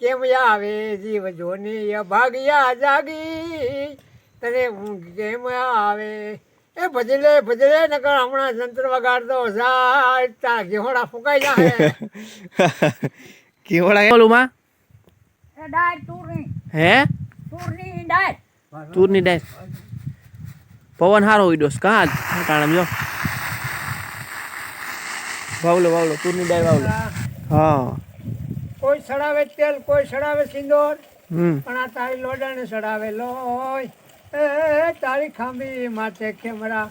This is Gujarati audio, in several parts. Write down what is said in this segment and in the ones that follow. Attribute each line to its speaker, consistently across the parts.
Speaker 1: કેમ આવે જીવ જોની અભાગ્યા જાગી? તને ઊંઘ કેમ આવે? એ ભજલે ભજલે નકર હમણાં જંત્ર વગાડતો જાય. તારા ઘેવડા ફૂંકાઈ જાય
Speaker 2: ઘેવડા ઓલું માં
Speaker 3: એ ડાળ તુરની
Speaker 2: હે?
Speaker 3: તૂરની ડાળ
Speaker 2: ડાય પવન હારો હોય છે કાં ટાણા જો. વાવલો વાવલો તૂરની ડાય વાવલો. હા.
Speaker 1: કોઈ સડાવે તેલ કોઈ સડાવે સિંદોર. પણ આ તારી લોડાને સડાવે. લોય એ તારી ખાંભી માથે ખેમરા.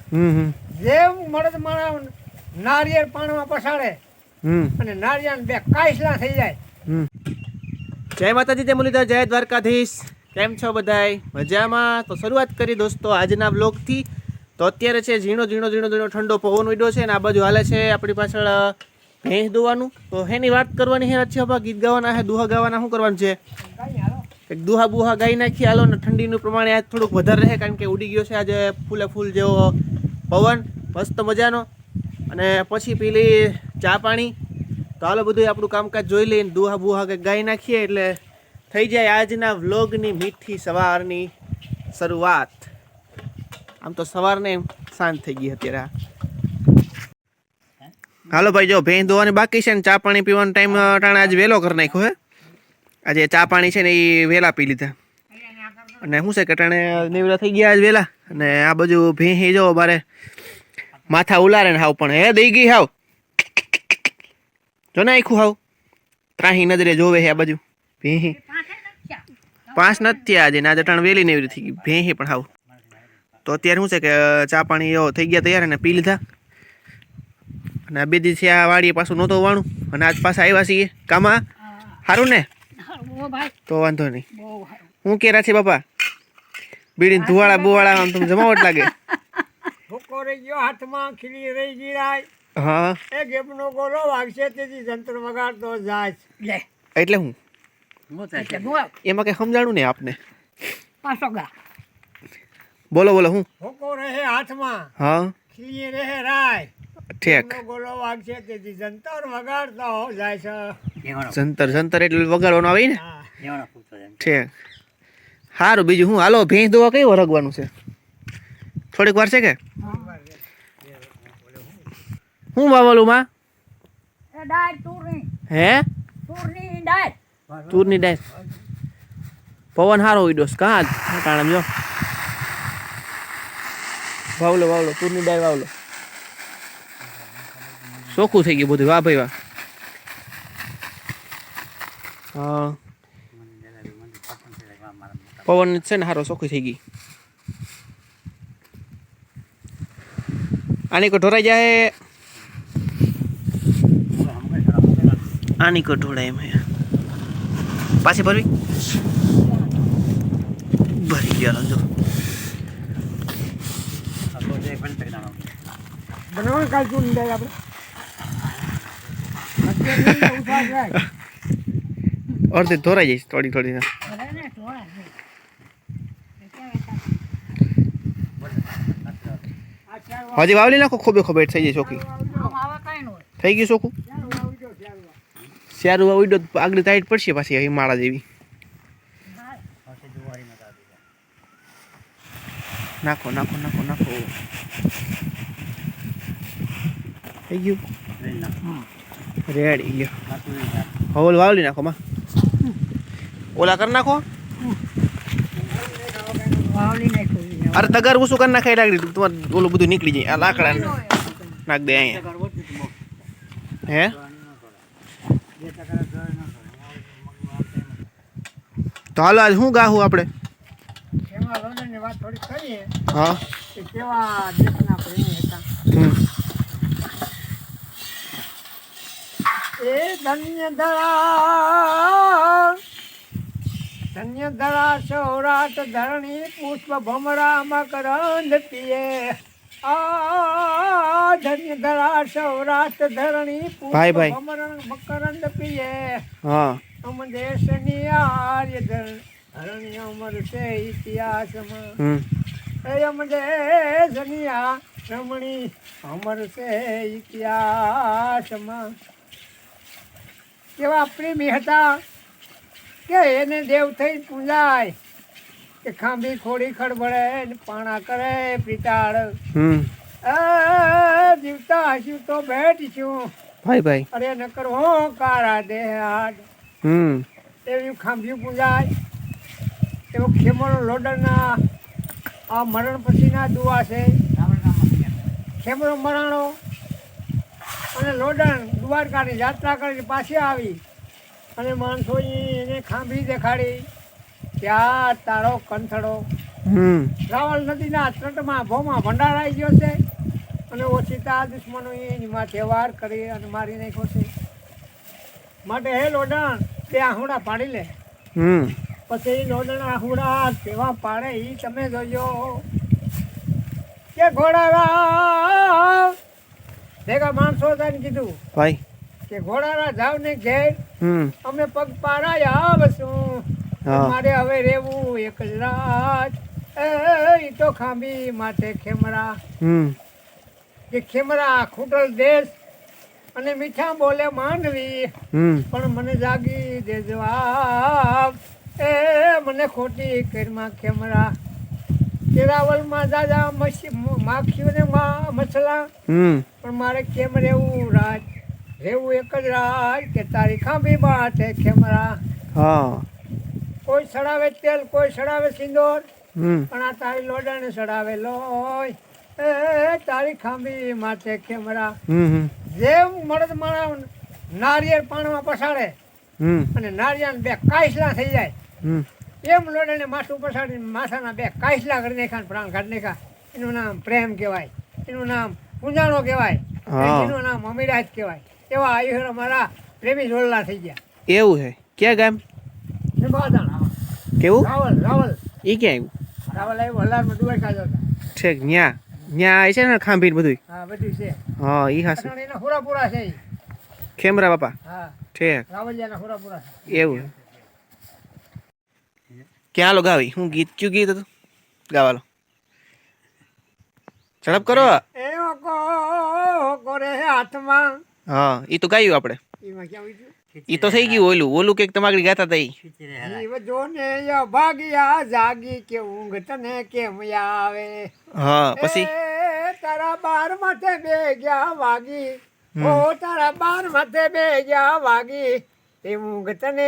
Speaker 1: જેમ મળદ માણા નારિયેળ પાણીમાં પસાડે અને નારિયેળ બે કાઈસલા થઈ જાય.
Speaker 2: જય માતાજી જય મુરલીધર જય દ્વારકાધીશ. કેમ છો બધાય? મજામાં? તો શરૂઆત કરી દોસ્તો આજના બ્લોગથી તો અત્યારે છે ઝીણો ઝીણો ઝીણો ઝીણો ઠંડો પવન ઉડ્યો છે અને આ બાજુ હાલે છે આપણી પાછળ ભેંસ દોવાનું? તો હેની વાત કરવાની હે છે બાબા ગીત ગાવાના હે, દુહા ગાવાના શું કરવાનું છે? એક દુહા બુહા ગાઈ નાખી, હાલો ને ઠંડીનું પ્રમાણે આજ થોડુંક વધારે રહે, કારણ કે ઉડી ગયો છે આજે ફૂલે ફૂલ જેવો પવન, મસ્ત મજાનો. અને પછી પેલી ચા પાણી. તો હાલો બધું આપણું કામકાજ જોઈ લઈને દુહા બુહા ગાઈ નાખીએ, એટલે થઈ જાય આજના વ્લોગની મીઠી સવારની શરૂઆત. આમ તો સવારને શાંત થઈ ગઈ અત્યારે. હાલો ભાઈ, જો ભેંસ ધોવાની બાકી છે ને ચા પાણી પીવાનો ટાઈમ ટાણે આજે વહેલો કરી નાખ્યો હે. આજે ચા પાણી છે ને એ વહેલા પી લીધા. અને શું છે કે ટાણે નેવરા થઈ ગયા આજ વહેલા અને આ બાજુ ભેંસી જો મારે માથા ઉલારે ને હાવ પણ, હે, દઈ ગઈ હાવ. જો ને આખું હાવ. ત્રાહી નજરે જોવે હે આ બાજુ. ભેંસી પાંચ નથી આજે ને આજે ટાણે વહેલી નેવરી થઈ ગઈ. ભેંસી પણ હાવ. તો અત્યારે શું છે કે ચા પાણી એવો થઈ ગયા તૈયાર અને પી લીધા. અને આ બે દિવસે આ વાડીએ પાછું નહોતો વાણું. અને આજ પાછા આવ્યા છીએ. કામાં? સારું ને? તો વાંધો નહીં. હું કે છે બાપા? બીડીને ધુવાળા બુવાળા આમ તમને જમાવટ લાગે?
Speaker 1: ભૂકો રહી ગયો હાથમાં ખીલી રહી ગઈ
Speaker 2: હા.
Speaker 1: એ ગેપનો ગોળો વાગશે તેથી જંત્ર વગાડતો જાય.
Speaker 3: લે.
Speaker 2: એટલે હું? એમાં કઈ સમજાણું ને આપને?
Speaker 3: પાછો ગા.
Speaker 2: બોલો બોલો હું?
Speaker 1: ભૂકો રહે હાથમાં.
Speaker 2: હા.
Speaker 1: ખીલી રહે રાય.
Speaker 2: ઠેક.
Speaker 1: વાગ છે વાગશે તેથી જંતર વગાડતો જાય છે.
Speaker 2: જંતર જંતર એટલે વગાડવાનું આવે ને? ઠેક. સારું બીજું હું હાલો ભેંસ દોવા કઈ વરગવાનું છે? થોડીક વાર છે કે? હું વાવલું માં? હે?
Speaker 3: તુરની
Speaker 2: ડાય પવન હારો ઉડ્યો છે કાં? ટાણા જો. વાવલો વાવલો તુરની ડાય વાવલો. ચોખ્ખું થઈ ગયું બધું. વાહ ભાઈ વાહ. પવન છે ને હારો ચોખ્ખી થઈ ગઈ. આની કો જાય? આની કો ઢોળાય એમ પાછી ભરવી? ભરી ગયા જો.
Speaker 1: બનાવવાનું કાલ તું જાય આપણે અત્યારે નહીં ઉઠા જાય.
Speaker 2: અડધી ધોરાઈ જઈશ થોડી થોડી હજી વાવલી નાખો, ખોબે ખોબે થઈ જાય
Speaker 3: હોય
Speaker 2: થઈ ગયું ચોખ્ખું
Speaker 1: સારું વાવી
Speaker 2: આગળ ટાઈટ પડશે પાછી અહીં માળા જેવી. નાખો નાખો નાખો નાખો. થઈ ગયું? રેડી હોલ વાવલી નાખો માં ઓલા કરી નાખો અરે તગાર ઓછું કરી નાખાય લાગડી તમારે ઓલું બધું નીકળી જાય આ લાકડા નાખ દે અહીંયા હે તો હાલો આજ શું ગાહું આપણે હા.
Speaker 1: કેવા દેશના પ્રેમી હતા. એ ધન્ય ધરા ધન્ય ધરા સૌરાટ ધરણી પુષ્પ ભમરા મકરંદ પીએ આ ધન્ય ધરા સૌરાટ ધરણી પુષ્પ. ભમરણ મકરંદ પીએ
Speaker 2: હા.
Speaker 1: અમ દેશની આર્ય ધર- ધરણી અમર છે ઇતિહાસમાં. એમ દેશની આ રમણી અમર છે ઇતિહાસમાં. કેવા પ્રેમી હતા કે એને દેવ થઈ પૂજાય કે ખાંભી ખોડી ખડબડે ને પાણા કરે પિતાળ જીવતા હશું તો છું
Speaker 2: ભાઈ ભાઈ.
Speaker 1: અરે નકર હો કારા દે હાડ
Speaker 2: હમ.
Speaker 1: એવી ખાંભી પૂજાય. એવો ખેમરો લોડરના આ મરણ પછીના દુઆ છે. ખેમણો મરાણો અને લોડણ દ્વારકાની યાત્રા કરીને પાછી આવી. અને માણસો એને ખાંભી દેખાડી કે આ તારો કંથડો
Speaker 2: હમ.
Speaker 1: રાવલ નદીના તટમાં ભોમાં ભંડારાઈ ગયો છે. અને ઓછીતા દુશ્મનો એની માથે વાર કરી અને મારી નાખ્યો છે. માટે હે લોડણ તે આહુડા પાડી લે. પછી લોડણ આહુડા કેવા પાડે એ તમે જોજો. કે ઘોડારા ભેગા માણસો હતા કીધું
Speaker 2: ભાઈ.
Speaker 1: કે ઘોડાના જાવ ને ઘેર અમે પગ પારાય આવશું. મારે હવે રહેવું એક જ રાત. એ તો ખાંભી માથે ખેમરા. કે ખેમરા ખૂટલ દેશ અને મીઠા બોલે માંડવી. પણ મને જાગી દે જવાબ એ મને ખોટી કરમાં ખેમરા. કેરાવલમાં દાદા માખ્યું ને મસલા.
Speaker 2: હમ.
Speaker 1: પણ મારે કેમ રહેવું રાજ? રહેવું એક જ રાજ કે તારી ખાંભી ખેમરા.
Speaker 2: હા.
Speaker 1: કોઈ સડાવે તેલ કોઈ સડાવે સિંદોર.
Speaker 2: હમ.
Speaker 1: પણ આ તારી લોડાને સડાવે લોય એ તારી ખાંભી માથે ખેમરા. જેમ મળદ માણસ નારિયેળ પાણીમાં પસાડે
Speaker 2: હમ.
Speaker 1: અને નારિયેળ બે કાઈસલા થઈ જાય. એમ લોડાને માથું સાડી માથાના બે કાયસલા કરી નાખ્યા પ્રાણ કાઢી નાખ્યા. એનું નામ પ્રેમ કહેવાય. એનું નામ પૂંજાણો કહેવાય. એનું નામ અમીરાજ કહેવાય. એવા આયુર અમારા પ્રેમી જોડલા થઈ ગયા.
Speaker 2: એવું છે ક્યાં ગામ? કેવું?
Speaker 1: રાવલ રાવલ.
Speaker 2: એ ક્યાં આવ્યું?
Speaker 1: રાવલ આવ્યું હલારમાં દુવાઈ ખાધો
Speaker 2: ઠીક ન્યા ન્યા છે ને ખાંભીર બધું
Speaker 1: હા બધું છે.
Speaker 2: હા ઈ હાસું
Speaker 1: એના હુરાપુરા છે
Speaker 2: ખેમરા બાપા?
Speaker 1: હા.
Speaker 2: ઠીક.
Speaker 1: રાવલિયાના પૂરા પૂરા
Speaker 2: એવું ક્યાં લો ગાવી? હું ગીત ક્યુ ગીત હતું? ગાવાલો ઝડપ કરો.
Speaker 1: એવો કો કરે આત્મા
Speaker 2: હા ઈ તો ગાયું આપણે
Speaker 1: એમાં ક્યાં ઉઠ્યું?
Speaker 2: ઈ તો થઈ ગયું ઓલું. ઓલું કંઈક તમારી ગાતા તઈ
Speaker 1: જીવ જોને ય ભાગ્યા જાગી કે ઊંઘ તને કેમ આવે?
Speaker 2: હા પછી?
Speaker 1: એ તારા બાર માથે બે ગયા વાગી ઓ તારા બાર માથે બે ગયા વાગી. એ ઊંઘ તને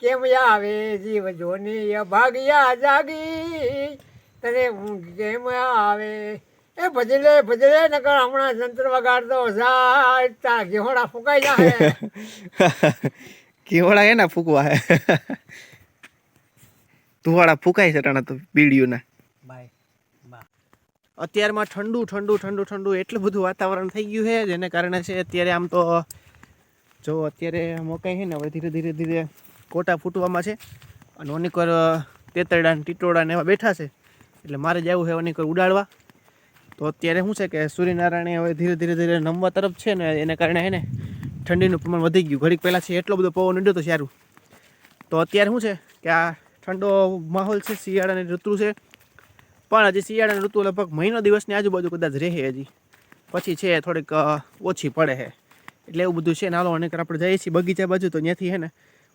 Speaker 1: કેમ આવે? જીવ જોની અભાગ્યા જાગી. તને ઊંઘ કેમ આવે? એ ભજલે ભજલે નકર હમણાં જંત્ર વગાડતો જાય તારા ઘેવડા ફૂંકાઈ જાય
Speaker 2: ઘેવડા એના ફૂંકવા હે. ધુવાડા ફૂંકાય છે ટાણા તો બીડીઓના. અત્યારમાં ઠંડુ ઠંડુ ઠંડુ ઠંડુ એટલું બધું વાતાવરણ થઈ ગયું છે જેને કારણે છે અત્યારે આમ તો જો અત્યારે મકાઈ છે ને હવે ધીરે ધીરે ધીરે કોટા ફૂટવામાં છે અને ઓનીકર તેતરડા ને ટીટોડા ને એવા બેઠા છે. એટલે મારે જવું છે ઓનીકર ઉડાડવા. તો અત્યારે શું છે કે સૂર્યનારાયણ હવે ધીરે ધીરે ધીરે નમવા તરફ છે ને એને કારણે છે ઠંડીનું પ્રમાણ વધી ગયું. ઘડીક પહેલાં છે એટલો બધો પવન ઉડ્યો તો સારું. તો અત્યારે શું છે કે આ ઠંડો માહોલ છે શિયાળાની ઋતુ છે. પણ હજી શિયાળાની ઋતુ લગભગ મહિનો દિવસની આજુબાજુ કદાચ રહે હજી. પછી છે થોડીક ઓછી પડે છે. એટલે એવું બધું છે. ને હાલો અને આપણે જઈએ છીએ બગીચા બાજુ, તો ત્યાંથી છે ને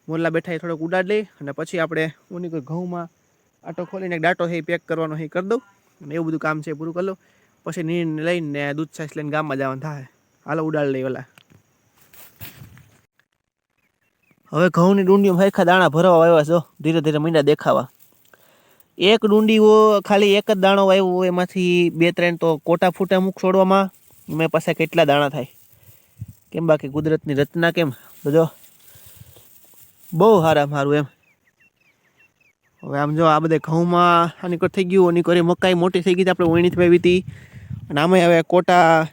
Speaker 2: મોરલા બેઠા એ થોડોક ઉડાડ લઈ અને પછી આપણે ઉની કોઈ ઘઉંમાં આટો ખોલીને ડાટો છે પેક કરવાનો એ કરી દઉં અને એવું બધું કામ છે પૂરું કરી લઉં. પછી નીર લઈને દૂધ છાશ લઈને ગામમાં જવાનું થાય. હાલો, ઉડાડ લઈ ઓલા. હવે ઘઉંની ડુંડીઓ સરખા દાણા ભરવા આવ્યા છો. ધીરે ધીરે મીંડા દેખાવા. એક ડુંડીઓ ખાલી એક જ દાણો આવ્યો એમાંથી બે ત્રણ તો કોટા ફૂટા મુખ છોડવામાં. એમાં પાસે કેટલા દાણા થાય? કેમ બાકી કુદરતની રચના કેમ? બધો બહુ સારા મારું એમ. હવે આમ જો આ બધે ઘઉંમાં આની કર થઈ ગયું, આની કરે મકાઈ મોટી થઈ ગઈ આપણે ઓણીથી વાવી હતી અને આમાં હવે કોટા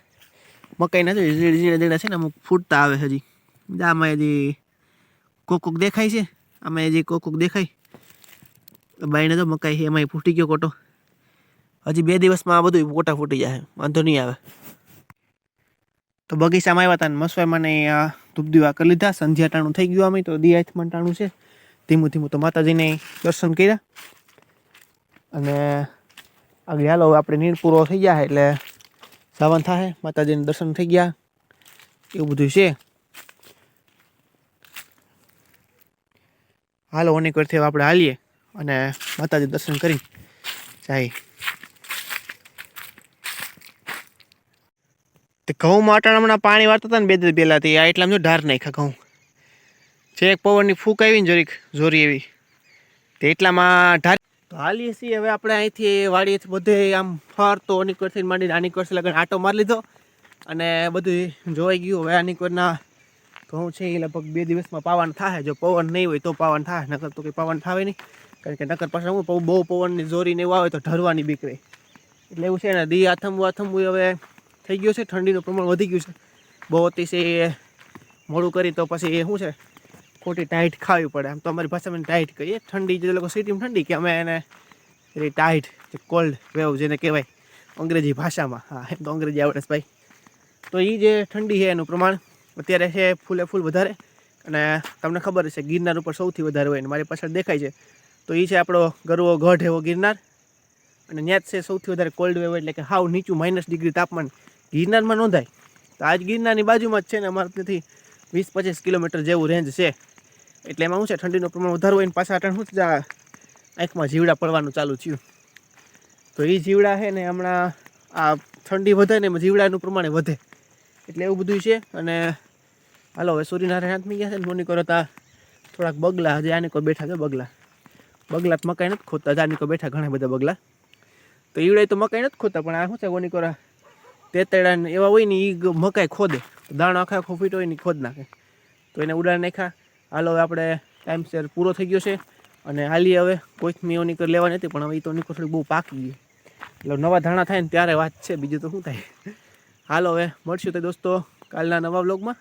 Speaker 2: મકાઈ નથી ઝીણા ઝીણા છે ને અમુક ફૂટતા આવે હજી. આમાં હજી કોક દેખાય છે આમાં હજી કોક દેખાય. બાઈને તો મકાઈ છે, એમાંય ફૂટી ગયો કોટો. હજી બે દિવસમાં આ બધું કોટા ફૂટી જાય, વાંધો નહીં આવે. તો બગીચામાં આવ્યા હતા મસવાઈ મને ધૂપ દીવા કરી લીધા સંધ્યાટાણું થઈ ગયું અમે તો દિયાથમાં ટાણું છે. ધીમું ધીમું તો માતાજીને દર્શન કર્યા. અને આગળ હાલો આપણે નીર પૂરો થઈ ગયા એટલે સાવન થાય માતાજીને દર્શન થઈ ગયા. એવું બધું છે. હાલો અનેક હવે આપણે હાલીએ અને માતાજી દર્શન કરી. જાય. તે ઘઉં માટાણ હમણાં પાણી વાળતા હતા ને બે દિવસ પહેલાંથી, આ એટલામાં જો ઢાર નાખ્યા ઘઉં. જે એક પવનની ફૂંક આવી ને જરીક જોરી એવી. તે એટલામાં ઢાર હાલીએ છીએ, હવે આપણે અહીંથી વાડીએથી બધે આમ ફરતો અનિકરથી માંડીને કરશે લગન આટો મારી લીધો. અને બધું જોવાઈ ગયું, હવે આનિકરના ઘઉં છે એ લગભગ બે દિવસમાં પાવન થાય જો પવન નહીં હોય તો પાવન થાય નકર તો કંઈ પાવન થાય નહીં. કારણ કે નકર પાછા હું બહુ પવનની જોરી ને એવું આવે તો ઢરવાની બીક એટલે એવું છે ને, દી આથમવું આથમવું હવે થઈ ગયું છે, ઠંડીનું પ્રમાણ વધી ગયું છે. બહુ અતિશય મોડું કરી તો પછી એ શું છે, ખોટી ટાઈટ ખાવી પડે. આમ તો અમારી ભાષામાં ટાઈટ કહીએ. ઠંડી જે લોકો સિટીમાં ઠંડી કે અમે એને એ ટાઈટ, જે કોલ્ડ વેવ જેને કહેવાય, અંગ્રેજી ભાષામાં. હા, એમ તો અંગ્રેજી આવડે ભાઈ. તો એ જે ઠંડી છે એનું પ્રમાણ અત્યારે છે ફૂલે ફૂલ વધારે. અને તમને ખબર છે ગિરનાર ઉપર સૌથી વધારે હોય ને મારી પાછળ દેખાય છે. તો એ છે આપણો ગરવો ગઢ એવો ગિરનાર. અને ત્યાં જ છે સૌથી વધારે કોલ્ડ વેવ એટલે કે હાવ નીચું માઇનસ ડિગ્રી તાપમાન. ગિરનારમાં નોંધાય. તો આજ ગિરનારની બાજુમાં જ છે ને અમારે ત્યાંથી વીસ પચીસ કિલોમીટર જેવું રેન્જ છે. એટલે એમાં શું છે, ઠંડીનું પ્રમાણ વધારું હોય ને પાછા અટાણ શું આંખમાં જીવડા પડવાનું ચાલુ થયું. તો એ જીવડા છે ને હમણાં આ ઠંડી વધે ને જીવડાનું પ્રમાણે વધે. એટલે એવું બધું છે અને હાલો, હવે સૂર્યનારાયણ હાથમી ગયા છે ને મોની કરો તા થોડાક બગલા હજી, આની કોઈ બેઠા છે બગલા. બગલા તો મકાઈ નથી ખોદતા આની કોઈ બેઠા ઘણા બધા બગલા. તો ઈવડાય તો મકાઈ નથી ખોદતા, પણ આ શું છે કોની કોરા તેતડા ને એવા હોય ને એ મકાઈ ખોદે. દાણો આખા આખો ફીટ હોય ને ખોદ નાખે. તો એને ઉડાડ નાખ્યા. હાલો, હવે આપણે ટાઈમસર પૂરો થઈ ગયો છે. અને હાલી હવે કોથમી નીકળ લેવાની હતી, પણ હવે એ તો નીકળ થોડી બહુ પાકી ગઈ. એટલે નવા ધાણા થાય ને ત્યારે વાત છે, બીજું તો શું થાય? હાલો, હવે મળશું તો દોસ્તો કાલના નવા બ્લોગમાં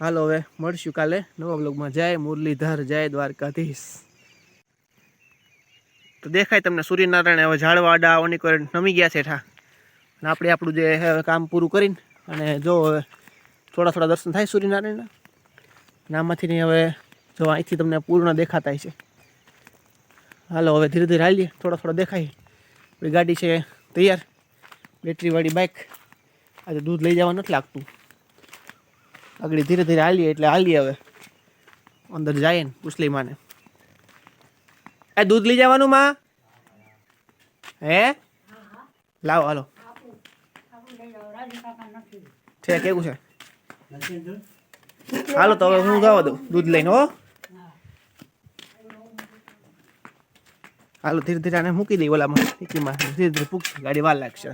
Speaker 2: હાલો, હવે મળશું કાલે નવા બ્લોગમાં જય મુરલીધર, જય દ્વારકાધીશ. તો દેખાય તમને સૂર્યનારાયણ હવે ઝાડવા આડા ઓનીકર નમી ગયા છે ઠા. અને આપણે આપણું જે કામ પૂરું કરીને અને જો હવે થોડા થોડા દર્શન થાય સૂર્યનારાયણના. અને આમાંથી હવે જો અહીંથી તમને પૂર્ણ દેખાતા છે. હાલો, હવે ધીરે ધીરે હાલીએ. થોડા થોડા દેખાય. આપણી ગાડી છે તૈયાર. બેટરીવાળી બાઇક આજે દૂધ લઈ જવા નથી લાગતું. આગળ ધીરે ધીરે હાલીએ એટલે હાલીએ હવે. અંદર જાય ને માને એ દૂધ લઈ જવાનું માં. હે? લાવો, હાલો
Speaker 3: આપણું લઈ જાઓ રાજુ કાકા નથી
Speaker 2: છે કેવું છે? હાલો તો હવે હું ગાવા દઉં દૂધ લઈને હો. હાલો ધીરે ધીરે આને મૂકી દઈ ઓલામાં. ટીકીમાં ધીરે ધીરે પૂછ ગાડી વાર લાગશે.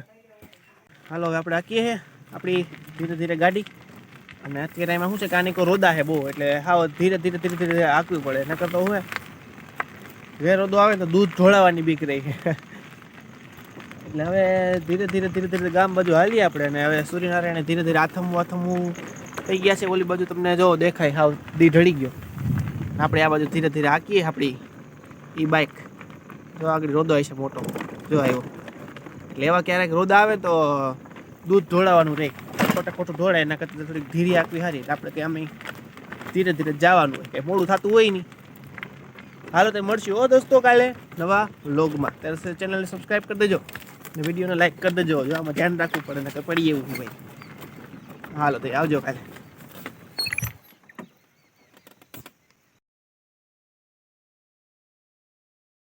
Speaker 2: હાલો હવે આપણે આકીએ છે આપણી ધીરે ધીરે ગાડી. અને અત્યારે એમાં શું છે કે આની કોઈ રોદા છે બહુ એટલે હાવ ધીરે ધીરે ધીરે ધીરે આંકવી પડે. નકર તો હવે વે રોદો આવે તો દૂધ ઢોળાવાની બીક રહી એટલે હવે ધીરે ધીરે ધીરે ધીરે ગામ બાજુ હાલીએ આપણે અને હવે સૂર્યનારાયણ ધીરે ધીરે આથમવું આથમવું થઈ ગયા છે. ઓલી બાજુ તમને જો દેખાય હાવ દી ઢળી ગયો. આપણે આ બાજુ ધીરે ધીરે હાકીએ આપણી એ બાઇક જો આગળ રોદો છે મોટો. જો આવ્યો. એટલે એવા ક્યારેક રોદા આવે તો દૂધ ઢોળાવાનું રહે ખોટા ખોટું ઢોળાય, એના કરતાં થોડીક ધીરી આંકવી સારી આપણે આમે ધીરે ધીરે જવાનું હોય. કે મોડું થતું હોય નહીં. હાલો તે મળશું ઓ દોસ્તો કાલે નવા વ્લોગમાં ત્યારે ચેનલને સબસ્ક્રાઈબ કરી દેજો. ને વિડીયોને લાઈક કરી દેજો. જો આમાં ધ્યાન રાખવું પડે ને પડી એવું ભાઈ હાલો તો આવજો કાલે.